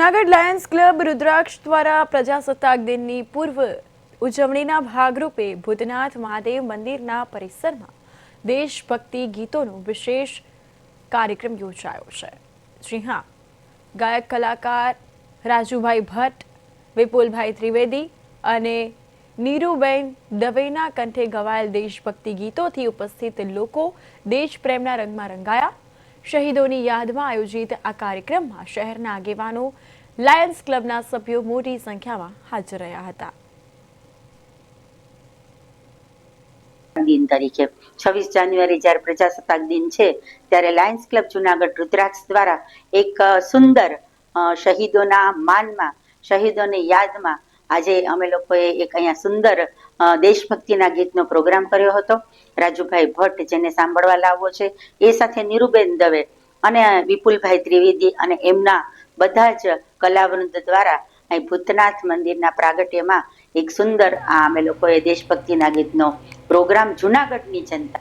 Junagadh Lions club રુદ્રાક્ષ દ્વારા પ્રજાસત્તાક દિનની પૂર્વ ઉજવણીના ભાગરૂપે ભૂતનાથ મહાદેવ મંદિરના પરિસરમાં દેશભક્તિ ગીતોનો વિશેષ કાર્યક્રમ યોજાયો છે. જી હા, ગાયક કલાકાર રાજુભાઈ ભટ્ટ, વિપુલભાઈ ત્રિવેદી અને નીરુબેન દવેના કંઠે ગવાયેલ દેશભક્તિ ગીતોથી ઉપસ્થિત લોકો દેશપ્રેમના રંગમાં રંગાયા શહીદોની યાદમાં આયોજિત આ કાર્યક્રમમાં શહેરના આગેવાનો, લાયન્સ ક્લબના સભ્યો મોટી સંખ્યામાં હાજર રહ્યા હતા. દિન તરીકે છવ્વીસ જાન્યુઆરી જ્યારે પ્રજાસત્તાક દિન છે, ત્યારે લાયન્સ ક્લબ જુનાગઢ રુદ્રાક્ષ દ્વારા એક સુંદર શહીદોના માનમાં, શહીદોની યાદમાં આજે અમે લોકોએ એક અહીંયા સુંદર દેશભક્તિના ગીતનો પ્રોગ્રામ કર્યો હતો. રાજુભાઈ ભટ્ટ જેને સાંભળવા લાવવો છે, એ સાથે નીરુબેન દવે અને વિપુલભાઈ ત્રિવેદી અને એમના બધા જ કલાવૃંદ દ્વારા અહીં ભૂતનાથ મંદિરના પ્રાગટ્યમાં એક સુંદર આ અમે લોકોએ દેશભક્તિના ગીતનો પ્રોગ્રામ જુનાગઢની જનતા